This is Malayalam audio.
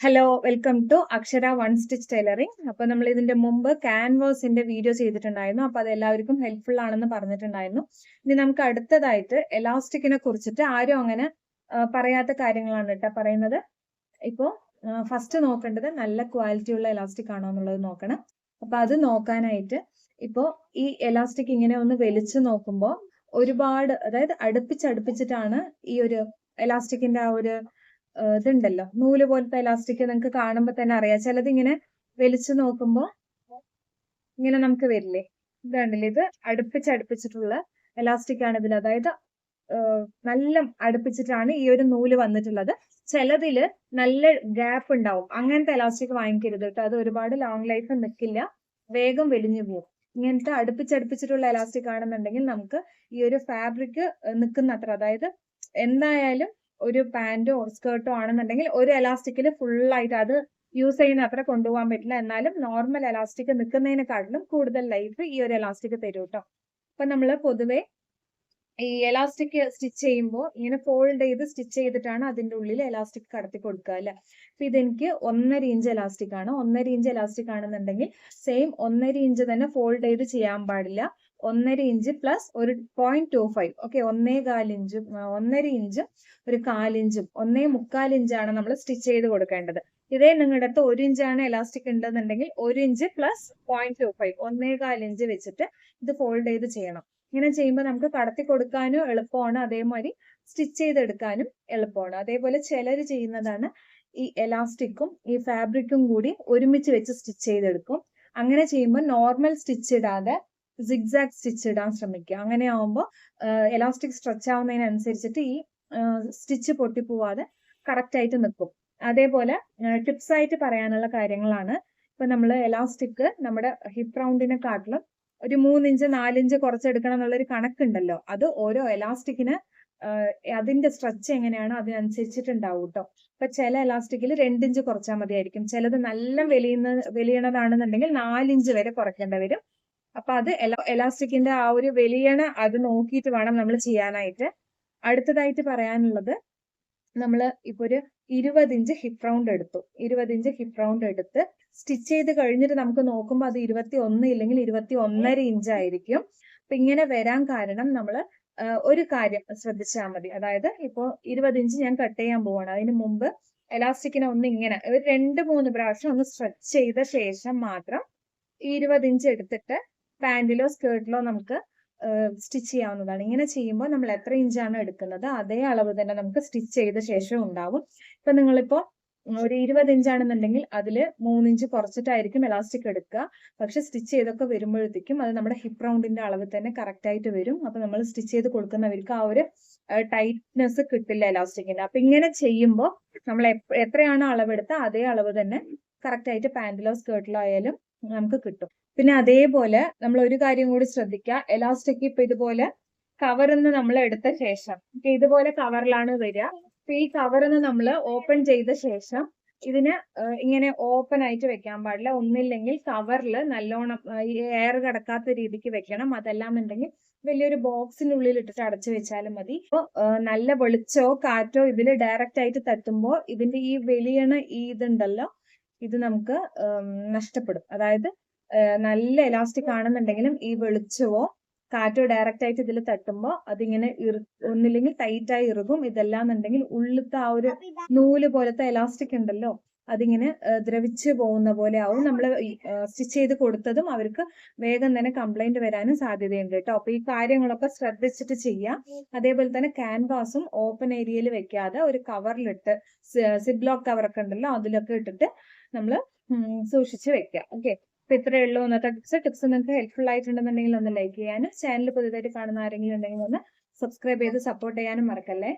Hello welcome to Akshara one stitch tailoring അപ്പൊ നമ്മൾ ഇതിന്റെ മുമ്പ് ക്യാൻവാസിന്റെ വീഡിയോ ചെയ്തിട്ടുണ്ടായിരുന്നു. അപ്പൊ അത് എല്ലാവർക്കും ഹെൽപ്ഫുൾ ആണെന്ന് പറഞ്ഞിട്ടുണ്ടായിരുന്നു. ഇനി നമുക്ക് അടുത്തതായിട്ട് എലാസ്റ്റിക്കിനെ കുറിച്ചിട്ട് ആരും അങ്ങനെ പറയാത്ത കാര്യങ്ങളാണ് കേട്ടോ പറയുന്നത്. ഇപ്പോ ഫസ്റ്റ് നോക്കേണ്ടത് നല്ല ക്വാളിറ്റി ഉള്ള എലാസ്റ്റിക് ആണോ എന്നുള്ളത് നോക്കണം. അപ്പൊ അത് നോക്കാനായിട്ട് ഇപ്പോ ഈ എലാസ്റ്റിക് ഇങ്ങനെ ഒന്ന് വലിച്ചു നോക്കുമ്പോൾ ഒരുപാട് അതായത് അടുപ്പിച്ചടുപ്പിച്ചിട്ടാണ് ഈ ഒരു എലാസ്റ്റിക്കിന്റെ ആ ഒരു ഇതുണ്ടല്ലോ. നൂൽ പോലത്തെ ഇലാസ്റ്റിക് നിങ്ങൾക്ക് കാണുമ്പോൾ തന്നെ അറിയാം. ചിലത് ഇങ്ങനെ വലിച്ചു നോക്കുമ്പോൾ ഇങ്ങനെ നമുക്ക് വരില്ലേ? ഇതാണ്ടല്ലേ ഇത് അടുപ്പിച്ചടുപ്പിച്ചിട്ടുള്ള ഇലാസ്റ്റിക് ആണ് ഇതിൽ അതായത് നല്ല അടുപ്പിച്ചിട്ടാണ് ഈ ഒരു നൂൽ വന്നിട്ടുള്ളത്. ചിലതിൽ നല്ല ഗ്യാപ്പ് ഉണ്ടാവും. അങ്ങനത്തെ ഇലാസ്റ്റിക് വാങ്ങിക്കരുത് കേട്ടോ. അത് ഒരുപാട് ലോങ് ലൈഫ് നിൽക്കില്ല വേഗം വെലിഞ്ഞു പോകും. ഇങ്ങനത്തെ അടുപ്പിച്ചടുപ്പിച്ചിട്ടുള്ള എലാസ്റ്റിക് ആണെന്നുണ്ടെങ്കിൽ നമുക്ക് ഈ ഒരു ഫാബ്രിക് നിൽക്കുന്ന അത്ര അതായത് എന്തായാലും ഒരു പാന്റോ സ്കേർട്ടോ ആണെന്നുണ്ടെങ്കിൽ ഒരു എലാസ്റ്റിക്കിൽ ആയിട്ട് അത് യൂസ് ചെയ്യുന്ന അത്ര കൊണ്ടുപോകാൻ പറ്റില്ല. എന്നാലും നോർമൽ എലാസ്റ്റിക് നിൽക്കുന്നതിനെക്കാട്ടിലും കൂടുതൽ ലൈഫ് ഈ ഒരു എലാസ്റ്റിക് തരും കേട്ടോ അപ്പൊ നമ്മൾ പൊതുവെ ഈ എലാസ്റ്റിക് സ്റ്റിച്ച് ചെയ്യുമ്പോൾ ഇങ്ങനെ ഫോൾഡ് ചെയ്ത് സ്റ്റിച്ച് ചെയ്തിട്ടാണ് അതിന്റെ ഉള്ളിൽ എലാസ്റ്റിക് കടത്തി കൊടുക്കുക അല്ല? അപ്പൊ ഇതെനിക്ക് ഒന്നര ഇഞ്ച് എലാസ്റ്റിക് ആണ്. ഒന്നര ഇഞ്ച് എലാസ്റ്റിക് ആണെന്നുണ്ടെങ്കിൽ സെയിം ഒന്നര ഇഞ്ച് തന്നെ ഫോൾഡ് ചെയ്ത് ചെയ്യാൻ പാടില്ല. ഒന്നര ഇഞ്ച് പ്ലസ് ഒരു പോയിന്റ് ടു ഫൈവ് ഓക്കെ ഒന്നേ കാലിഞ്ചും ഒന്നര ഇഞ്ചും ഒരു കാലിഞ്ചും ഒന്നേ മുക്കാൽ ഇഞ്ചാണ് നമ്മൾ സ്റ്റിച്ച് ചെയ്ത് കൊടുക്കേണ്ടത്. ഇതേ നിങ്ങളുടെ അടുത്ത് ഒരു ഇഞ്ചാണ് എലാസ്റ്റിക് ഉണ്ടെന്നുണ്ടെങ്കിൽ ഒരു inch plus point two five ഒന്നേ കാലിഞ്ച് വെച്ചിട്ട് ഇത് ഫോൾഡ് ചെയ്ത് ചെയ്യണം. ഇങ്ങനെ ചെയ്യുമ്പോൾ നമുക്ക് കടത്തി കൊടുക്കാനും എളുപ്പമാണ്. അതേമാതിരി സ്റ്റിച്ച് ചെയ്തെടുക്കാനും എളുപ്പമാണ്. അതേപോലെ ചിലർ ചെയ്യുന്നതാണ് ഈ എലാസ്റ്റിക്കും ഈ ഫാബ്രിക്കും കൂടി ഒരുമിച്ച് വെച്ച് സ്റ്റിച്ച് ചെയ്തെടുക്കും. അങ്ങനെ ചെയ്യുമ്പോൾ നോർമൽ സ്റ്റിച്ച് ഇടാതെ സിഗ്സാഗ് സ്റ്റിച്ച് ഇടാൻ ശ്രമിക്കുക. അങ്ങനെ ആവുമ്പോൾ എലാസ്റ്റിക് സ്ട്രെച്ച് ആവുന്നതിനനുസരിച്ചിട്ട് ഈ സ്റ്റിച്ച് പൊട്ടിപ്പോവാതെ കറക്റ്റ് ആയിട്ട് നിൽക്കും. അതേപോലെ ടിപ്സ് ആയിട്ട് പറയാനുള്ള കാര്യങ്ങളാണ്. ഇപ്പൊ നമ്മൾ എലാസ്റ്റിക് നമ്മുടെ ഹിപ്പ് റൗണ്ടിനെ കാട്ടിലും ഒരു മൂന്നിഞ്ച് നാലിഞ്ച് കുറച്ചെടുക്കണം എന്നുള്ളൊരു കണക്കുണ്ടല്ലോ. അത് ഓരോ എലാസ്റ്റിക്കിന് അതിന്റെ സ്ട്രെച്ച് എങ്ങനെയാണോ അതിനനുസരിച്ചിട്ടുണ്ടാവും കേട്ടോ ഇപ്പൊ ചില എലാസ്റ്റിക്കിൽ രണ്ടിഞ്ച് കുറച്ചാൽ മതിയായിരിക്കും. ചിലത് നല്ല വെളിയുന്ന വെളിയണതാണെന്നുണ്ടെങ്കിൽ നാലിഞ്ച് വരെ കുറയ്ക്കേണ്ടി വരും. അപ്പൊ അത് എല- എലാസ്റ്റിക്കിന്റെ ആ ഒരു വലിയണ അത് നോക്കിയിട്ട് വേണം നമ്മൾ ചെയ്യാനായിട്ട്. അടുത്തതായിട്ട് പറയാനുള്ളത് നമ്മൾ ഇപ്പൊ ഒരു ഇരുപത് ഇഞ്ച് ഹിപ് റൗണ്ട് എടുത്തു. ഇരുപത് ഇഞ്ച് ഹിപ് റൗണ്ട് എടുത്ത് സ്റ്റിച്ച് ചെയ്ത് കഴിഞ്ഞിട്ട് നമുക്ക് നോക്കുമ്പോൾ അത് ഇരുപത്തി ഒന്ന് ഇല്ലെങ്കിൽ ഇരുപത്തി ഒന്നര ഇഞ്ച് ആയിരിക്കും. അപ്പൊ ഇങ്ങനെ വരാൻ കാരണം നമ്മൾ ഒരു കാര്യം ശ്രദ്ധിച്ചാൽ മതി. അതായത് ഇപ്പോൾ ഇരുപത് ഇഞ്ച് ഞാൻ കട്ട് ചെയ്യാൻ പോവാണ്. അതിന് മുമ്പ് എലാസ്റ്റിക്കിനെ ഒന്ന് ഇങ്ങനെ ഒരു രണ്ട് മൂന്ന് പ്രാവശ്യം ഒന്ന് സ്ട്രെച്ച് ചെയ്ത ശേഷം മാത്രം ഈ ഇരുപത് ഇഞ്ച് എടുത്തിട്ട് പാന്റിലോ സ്കേർട്ടിലോ നമുക്ക് സ്റ്റിച്ച് ചെയ്യാവുന്നതാണ്. ഇങ്ങനെ ചെയ്യുമ്പോൾ നമ്മൾ എത്ര ഇഞ്ചാണ് എടുക്കുന്നത് അതേ അളവ് തന്നെ നമുക്ക് സ്റ്റിച്ച് ചെയ്ത ശേഷം ഉണ്ടാവും. ഇപ്പൊ നിങ്ങളിപ്പോ ഒരു ഇരുപത് ഇഞ്ചാണെന്നുണ്ടെങ്കിൽ അതിൽ മൂന്നിഞ്ച് കുറച്ചിട്ടായിരിക്കും എലാസ്റ്റിക് എടുക്കുക. പക്ഷെ സ്റ്റിച്ച് ചെയ്തൊക്കെ വരുമ്പോഴത്തേക്കും അത് നമ്മുടെ ഹിപ്പ് റൗണ്ടിന്റെ അളവ് തന്നെ കറക്റ്റ് ആയിട്ട് വരും. അപ്പൊ നമ്മൾ സ്റ്റിച്ച് ചെയ്ത് കൊടുക്കുന്നവർക്ക് ആ ഒരു ടൈറ്റ്നെസ് കിട്ടില്ല എലാസ്റ്റിക്കിന്റെ അപ്പൊ ഇങ്ങനെ ചെയ്യുമ്പോൾ നമ്മൾ എത്രയാണോ അളവെടുത്ത അതേ അളവ് തന്നെ കറക്റ്റ് ആയിട്ട് പാന്റിലോ സ്കേർട്ടിലോ ആയാലും നമുക്ക് കിട്ടും. പിന്നെ അതേപോലെ നമ്മൾ ഒരു കാര്യം കൂടി ശ്രദ്ധിക്കുക. എലാസ്റ്റിക് ഇപ്പൊ ഇതുപോലെ കവറിന്ന് നമ്മൾ എടുത്ത ശേഷം ഇതുപോലെ കവറിലാണ് വരിക. അപ്പൊ ഈ കവറിന്ന് നമ്മൾ ഓപ്പൺ ചെയ്ത ശേഷം ഇതിന് ഇങ്ങനെ ഓപ്പൺ ആയിട്ട് വെക്കാൻ പാടില്ല. ഒന്നില്ലെങ്കിൽ കവറിൽ നല്ലോണം എയർ കിടക്കാത്ത രീതിക്ക് വെക്കണം. അതെല്ലാം ഉണ്ടെങ്കിൽ വലിയൊരു ബോക്സിനുള്ളിൽ ഇട്ടിട്ട് അടച്ചു വെച്ചാലും മതി. അപ്പോൾ നല്ല വെളിച്ചോ കാറ്റോ ഇതിൽ ഡയറക്റ്റ് ആയിട്ട് തട്ടുമ്പോൾ ഇതിന്റെ ഈ വെളിയണ ഈ ഇതുണ്ടല്ലോ ഇത് നമുക്ക് നഷ്ടപ്പെടും. അതായത് നല്ല എലാസ്റ്റിക് ആണെന്നുണ്ടെങ്കിലും ഈ വെളിച്ചവോ കാറ്റോ ഡയറക്റ്റ് ആയിട്ട് ഇതിൽ തട്ടുമ്പോൾ അതിങ്ങനെ ഒന്നില്ലെങ്കിൽ ടൈറ്റ് ആയി ഇറുകും. ഇതെല്ലാം എന്നുണ്ടെങ്കിൽ ഉള്ളിലത്തെ ആ ഒരു നൂൽ പോലത്തെ എലാസ്റ്റിക് ഉണ്ടല്ലോ അതിങ്ങനെ ദ്രവിച്ച് പോകുന്ന പോലെ ആവും. നമ്മൾ സ്റ്റിച്ച് ചെയ്ത് കൊടുത്തതും അവർക്ക് വേഗം തന്നെ കംപ്ലൈന്റ് വരാനും സാധ്യതയുണ്ട് കേട്ടോ. അപ്പൊ ഈ കാര്യങ്ങളൊക്കെ ശ്രദ്ധിച്ചിട്ട് ചെയ്യാം. അതേപോലെ തന്നെ ക്യാൻവാസും ഓപ്പൺ ഏരിയയിൽ വെക്കാതെ ഒരു കവറിലിട്ട് സിബ്ലോക്ക് കവറൊക്കെ ഉണ്ടല്ലോ അതിലൊക്കെ ഇട്ടിട്ട് നമ്മൾ സൂക്ഷിച്ച് വെക്കുക ഓക്കെ അപ്പൊ ഇത്രയേ ഉള്ളൂ. ഇന്നത്തെ ടിപ്സ് ടിപ്സ് നിങ്ങൾക്ക് ഹെൽപ്ഫുൾ ആയിട്ടുണ്ടെന്നുണ്ടെങ്കിൽ ഒന്ന് ലൈക്ക് ചെയ്യാനും ചാനൽ പുതിയതായിട്ട് കാണുന്ന ആരെങ്കിലും ഉണ്ടെങ്കിൽ ഒന്ന് സബ്സ്ക്രൈബ് ചെയ്ത് സപ്പോർട്ട് ചെയ്യാനും മറക്കല്ലേ?